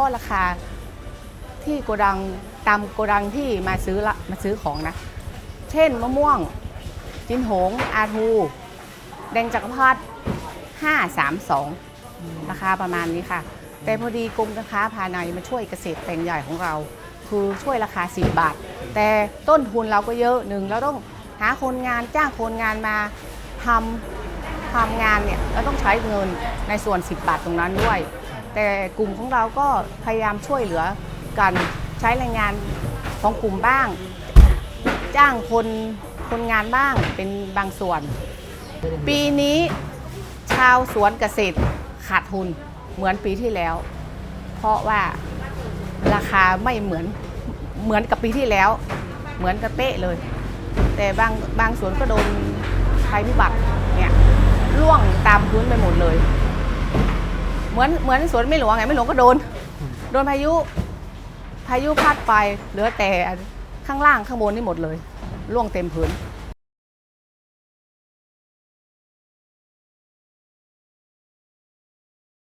าะราคาที่โกดังตามโกดังที่มาซื้อละมาซื้อของนะ เช่นมะม่วง จินหง อาทู แดงจักรพรรดิ532 ราคาประมาณนี้ค่ะ แต่พอดีกรมการค้าภายในมาช่วยเกษตรแปลงใหญ่ของเรา คือช่วยราคา 10 บาท แต่ต้นทุนเราก็เยอะหนึ่งเราต้องหาคนงานจ้างคนงานมาทำทำงานเนี่ยเราต้องใช้เงินในส่วน 10 บาทตรงนั้นด้วย แต่กลุ่มของเราก็พยายามช่วยเหลือกันใช้แรงงานของกลุ่มบ้าง จ้างคนคนงานบ้างเป็นบางส่วน ปีนี้ชาวสวนเกษตรขาดทุนเหมือนปีที่แล้ว เพราะว่าราคาไม่เหมือนเหมือนกับปีที่แล้ว เหมือนกับเป๊ะเลย แต่บางบางสวนก็โดนภัยพิบัติเนี่ยร่วงตามพื้นไปหมดเลย เหมือนเหมือนสวนไม่หลวงไงไม่หลวงก็โดน โดนพายุ พายุพัดไปเหลือแต่ข้างล่างข้างบนนี่หมดเลย ร่วงเต็มพื้น